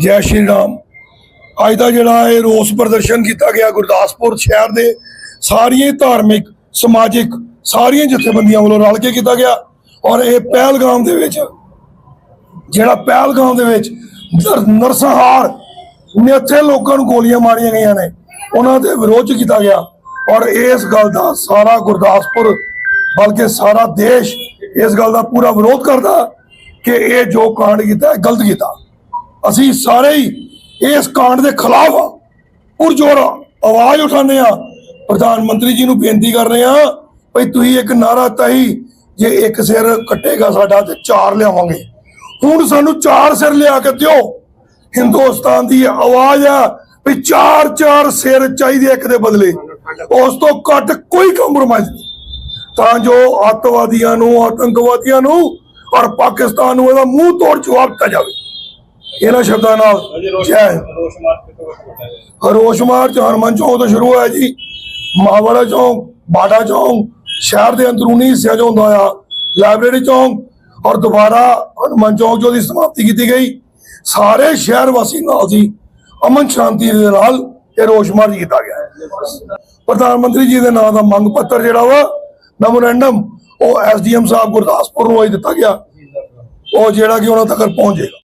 ਜੈ ਸ਼੍ਰੀ ਰਾਮ। ਅੱਜ ਦਾ ਜਿਹੜਾ ਇਹ ਰੋਸ ਪ੍ਰਦਰਸ਼ਨ ਕੀਤਾ ਗਿਆ ਗੁਰਦਾਸਪੁਰ ਸ਼ਹਿਰ ਦੇ ਸਾਰੀਆਂ ਧਾਰਮਿਕ, ਸਮਾਜਿਕ ਸਾਰੀਆਂ ਜਥੇਬੰਦੀਆਂ ਵੱਲੋਂ ਰਲ ਕੇ ਕੀਤਾ ਗਿਆ ਔਰ ਇਹ ਪਹਿਲਗਾਮ ਦੇ ਵਿੱਚ, ਜਿਹੜਾ ਪਹਿਲਗਾਮ ਦੇ ਵਿੱਚ ਨਰਸਹਾਰ ਨਰਸੰਹਾਰ ਲੋਕਾਂ ਨੂੰ ਗੋਲੀਆਂ ਮਾਰੀਆਂ ਗਈਆਂ ਨੇ, ਉਹਨਾਂ ਦੇ ਵਿਰੋਧ 'ਚ ਕੀਤਾ ਗਿਆ ਔਰ ਇਸ ਗੱਲ ਦਾ ਸਾਰਾ ਗੁਰਦਾਸਪੁਰ ਬਲਕਿ ਸਾਰਾ ਦੇਸ਼ ਇਸ ਗੱਲ ਦਾ ਪੂਰਾ ਵਿਰੋਧ ਕਰਦਾ ਕਿ ਇਹ ਜੋ ਕਾਂਡ ਕੀਤਾ ਹੈ ਗਲਤ ਕੀਤਾ। ਅਸੀਂ ਸਾਰੇ ਹੀ ਇਸ ਕਾਂਡ ਦੇ ਖਿਲਾਫ ਪੁਰਜੋਰ ਆਵਾਜ਼ ਉਠਾਉਂਦੇ ਆ ਪ੍ਰਧਾਨ ਮੰਤਰੀ ਜੀ ਨੂੰ ਬੇਨਤੀ ਕਰ ਰਹੇ ਆ ਭਈ ਤੁਸੀਂ ਇੱਕ ਨਾਰਾ ਤਾਈ, ਜੇ ਇੱਕ ਸਿਰ ਕੱਟੇਗਾ ਸਾਡਾ ਤੇ ਚਾਰ ਲਿਆਵਾਂਗੇ। ਹੁਣ ਸਾਨੂੰ ਚਾਰ ਸਿਰ ਲਿਆ ਕੇ ਦਿਓ। ਹਿੰਦੁਸਤਾਨ ਦੀ ਆਵਾਜ਼ ਆ ਵੀ ਚਾਰ ਚਾਰ ਸਿਰ ਚਾਹੀਦੇ ਇੱਕ ਦੇ ਬਦਲੇ। ਉਸ ਤੋਂ ਘੱਟ ਕੋਈ ਕੰਪਰੋਮਾਈਜ਼ ਨਹੀਂ। ਤਾਂ ਜੋ ਅੱਤਵਾਦੀਆਂ ਨੂੰ, ਆਤੰਕਵਾਦੀਆਂ ਨੂੰ ਔਰ ਪਾਕਿਸਤਾਨ ਨੂੰ ਇਹਦਾ ਮੂੰਹ ਤੋੜ ਜਵਾਬ ਦਿੱਤਾ ਜਾਵੇ। ਇਹਨਾਂ ਸ਼ਬਦਾਂ ਨਾਲ ਜੈ। ਰੋਸ਼ ਮਾਰਚ ਹਰਮਨ ਚੌਂਕ ਤੋਂ ਸ਼ੁਰੂ ਹੋਇਆ ਜੀ। ਮਾਵੜਾ ਚੌਂਕ ਬਾੜਾ ਚੌਂਕ ਸ਼ਹਿਰ ਦੇ ਅੰਦਰੂਨੀ ਹਿੱਸਿਆਂ 'ਚ ਹੁੰਦਾ ਆ। ਲਾਇਬ੍ਰੇਰੀ ਚੌਂਕ ਔਰ ਦੁਬਾਰਾ ਹਰਮਨ ਚੌਂਕ 'ਚ ਉਹਦੀ ਸਮਾਪਤੀ ਕੀਤੀ ਗਈ। ਸਾਰੇ ਸ਼ਹਿਰ ਵਾਸੀ ਨਾਲ ਸੀ ਅਮਨ ਸ਼ਾਂਤੀ ਦੇ ਨਾਲ ਇਹ ਰੋਸ਼ ਮਾਰਚ ਕੀਤਾ ਗਿਆ ਹੈ। ਪ੍ਰਧਾਨ ਮੰਤਰੀ ਜੀ ਦੇ ਨਾਂ ਦਾ ਮੰਗ ਪੱਤਰ ਜਿਹੜਾ ਵਾ ਮੈਮੋਰੈਂਡਮ ਉਹ ਐਸਡੀਐਮ ਸਾਹਿਬ ਗੁਰਦਾਸਪੁਰ ਨੂੰ ਅੱਜ ਦਿੱਤਾ ਗਿਆ। ਉਹ ਜਿਹੜਾ ਕਿ ਉਹਨਾਂ ਤੱਕ ਪਹੁੰਚ ਜਾਏਗਾ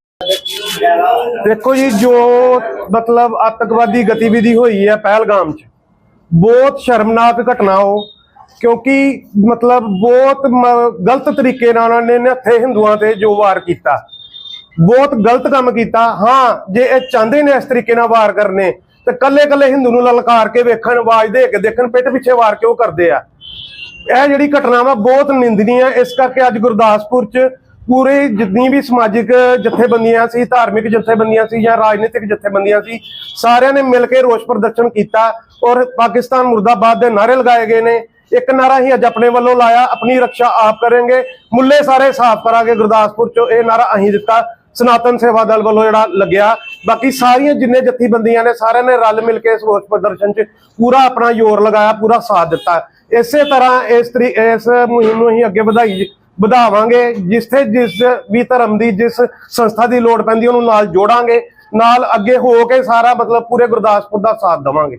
ਦੇਖੋ ਜੀ, ਜੋ ਮਤਲਬ ਅੱਤਕਵਾਦੀ ਗਤੀਵਿਧੀ ਹੋਈ ਹੈ ਪਹਿਲਗਾਮ 'ਚ, ਬਹੁਤ ਸ਼ਰਮਨਾਕ ਘਟਨਾ ਉਹ, ਕਿਉਂਕਿ ਮਤਲਬ ਬਹੁਤ ਗਲਤ ਤਰੀਕੇ ਨਾਲ ਉਹਨਾਂ ਨੇ ਨਿਹੱਥੇ ਹਿੰਦੂਆਂ ਤੇ ਜੋ ਵਾਰ ਕੀਤਾ, ਬਹੁਤ ਗਲਤ ਕੰਮ ਕੀਤਾ। ਹਾਂ, ਜੇ ਇਹ ਚਾਹੁੰਦੇ ਨੇ ਇਸ ਤਰੀਕੇ ਨਾਲ ਵਾਰ ਕਰਨੇ, ਤੇ ਕੱਲੇ ਕੱਲੇ ਹਿੰਦੂ ਨੂੰ ਲਲਕਾਰ ਕੇ ਵੇਖਣ, ਆਵਾਜ਼ ਦੇ ਕੇ ਦੇਖਣ, ਪਿੱਠ ਪਿੱਛੇ ਵਾਰ ਕਿਉਂ ਕਰਦੇ ਆ? ਇਹ ਜਿਹੜੀ ਘਟਨਾ ਵਾ ਬਹੁਤ ਨਿੰਦਨੀय ਹੈ ਇਸ ਕਰਕੇ ਅੱਜ ਗੁਰਦਾਸਪੁਰ ਚ ਪੂਰੇ ਜਿੰਨੀ ਵੀ ਸਮਾਜਿਕ ਜਥੇਬੰਦੀਆਂ ਸੀ, ਧਾਰਮਿਕ ਜਥੇਬੰਦੀਆਂ ਸੀ ਜਾਂ ਰਾਜਨੀਤਿਕ ਜਥੇਬੰਦੀਆਂ ਸੀ, ਸਾਰਿਆਂ ਨੇ ਮਿਲ ਕੇ ਰੋਸ ਪ੍ਰਦਰਸ਼ਨ ਕੀਤਾ ਔਰ ਪਾਕਿਸਤਾਨ ਮੁਰਦਾਬਾਦ ਦੇ ਨਾਰੇ ਲਗਾਏ ਗਏ ਨੇ। ਇੱਕ ਨਾਰਾ ਹੀ ਅੱਜ ਆਪਣੇ ਵੱਲੋਂ ਲਾਇਆ, ਆਪਣੀ ਰੱਖਿਆ ਆਪ ਕਰਾਂਗੇ ਮੁੱਲੇ ਸਾਰੇ ਸਾਫ਼ ਕਰਾਂਗੇ ਗੁਰਦਾਸਪੁਰ ਚੋਂ। ਇਹ ਨਾਰਾ ਅਸੀਂ ਦਿੱਤਾ, ਸਨਾਤਨ ਸੇਵਾ ਦਲ ਵੱਲੋਂ ਜਿਹੜਾ ਲੱਗਿਆ। ਬਾਕੀ ਸਾਰੀਆਂ ਜਿੰਨੇ ਜਥੇਬੰਦੀਆਂ ਨੇ, ਸਾਰਿਆਂ ਨੇ ਰਲ ਮਿਲ ਕੇ ਇਸ ਰੋਸ ਪ੍ਰਦਰਸ਼ਨ 'ਚ ਪੂਰਾ ਆਪਣਾ ਜ਼ੋਰ ਲਗਾਇਆ, ਪੂਰਾ ਸਾਥ ਦਿੱਤਾ। ਇਸੇ ਤਰ੍ਹਾਂ ਇਸ ਤਰੀ, ਇਸ ਮੁਹਿੰਮ ਨੂੰ ਅਸੀਂ ਅੱਗੇ ਵਧਾਈ ਵਧਾਵਾਂਗੇ, ਜਿੱਥੇ ਜਿਸ ਵੀ ਧਰਮ ਦੀ, ਜਿਸ ਸੰਸਥਾ ਦੀ ਲੋੜ ਪੈਂਦੀ, ਉਹਨੂੰ ਨਾਲ ਜੋੜਾਂਗੇ, ਨਾਲ ਅੱਗੇ ਹੋ ਕੇ ਸਾਰਾ ਮਤਲਬ ਪੂਰੇ ਗੁਰਦਾਸਪੁਰ ਦਾ ਸਾਥ ਦੇਵਾਂਗੇ।